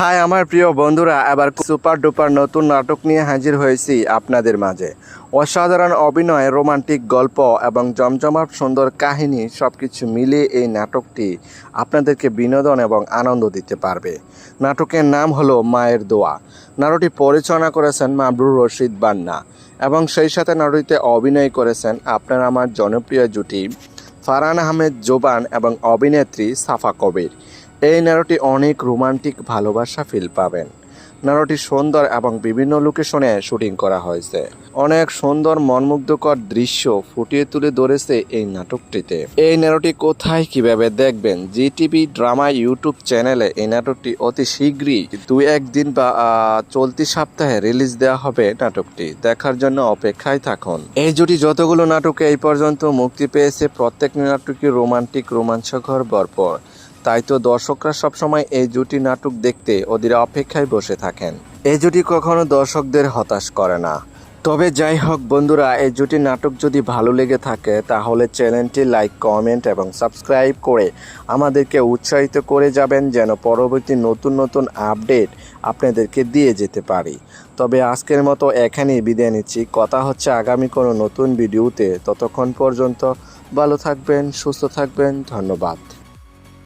High, আমার প্রিয় বন্ধুরা, এবার সুপার ডুপার নতুন নাটক নিয়ে হাজির হয়েছি আপনাদের মাঝে। অসাধারণ অভিনয়, রোমান্টিক গল্প এবং জমজমাট সুন্দর কাহিনী সব কিছু মিলিয়ে এই নাটকটি আপনাদেরকে বিনোদন এবং আনন্দ দিতে পারবে। নাটকের নাম হলো মায়ের দোয়া। নাটকটি পরিচালনা করেছেন মাবরুর রশিদ বান্না এবং সেই সাথে নাটকটিতে অভিনয় করেছেন আপনার আমার জনপ্রিয় জুটি ফারহান আহমেদ জোবান এবং অভিনেত্রী সাফা কবির। এই নারোটি অনেক রোমান্টিক ভালোবাসা ফিল পাবেন। নারোটি সুন্দর এবং বিভিন্ন লোকেশনে শুটিং করা হয়েছে। অনেক সুন্দর মনমুগ্ধকর দৃশ্য ফুটিয়ে তুলে ধরেছে এই নাটকটিতে। এই নাটকটি কোথায় কীভাবে দেখবেন? জি টিভি ড্রামা ইউটিউব চ্যানেলে এই নাটকটি অতি শীঘ্রই দুই একদিন বা চলতি সপ্তাহে রিলিজ দেওয়া হবে নাটকটি। দেখার জন্য অপেক্ষায় থাকুন। এই জুটি যতগুলো নাটকে এই পর্যন্ত মুক্তি পেয়েছে, প্রত্যেক নাটকই রোমান্টিক, রোমাঞ্চকর, ভরপুর। তাই তো দর্শকরা সবসময় এই জুটি নাটক দেখতে ওদের অপেক্ষায় বসে থাকেন। এই জুটি কখনো দর্শকদের হতাশ করে না। তবে যাই হোক বন্ধুরা, এই জুটি নাটক যদি ভালো লেগে থাকে, তাহলে চ্যানেলটি লাইক, কমেন্ট এবং সাবস্ক্রাইব করে আমাদেরকে উৎসাহিত করে যাবেন যেন পরবর্তী নতুন নতুন আপডেট আপনাদেরকে দিয়ে যেতে পারি। তবে আজকের মতো এখানেই বিদায় নিচ্ছি। কথা হচ্ছে আগামী কোনো নতুন ভিডিওতে। ততক্ষণ পর্যন্ত ভালো থাকবেন, সুস্থ থাকবেন, ধন্যবাদ।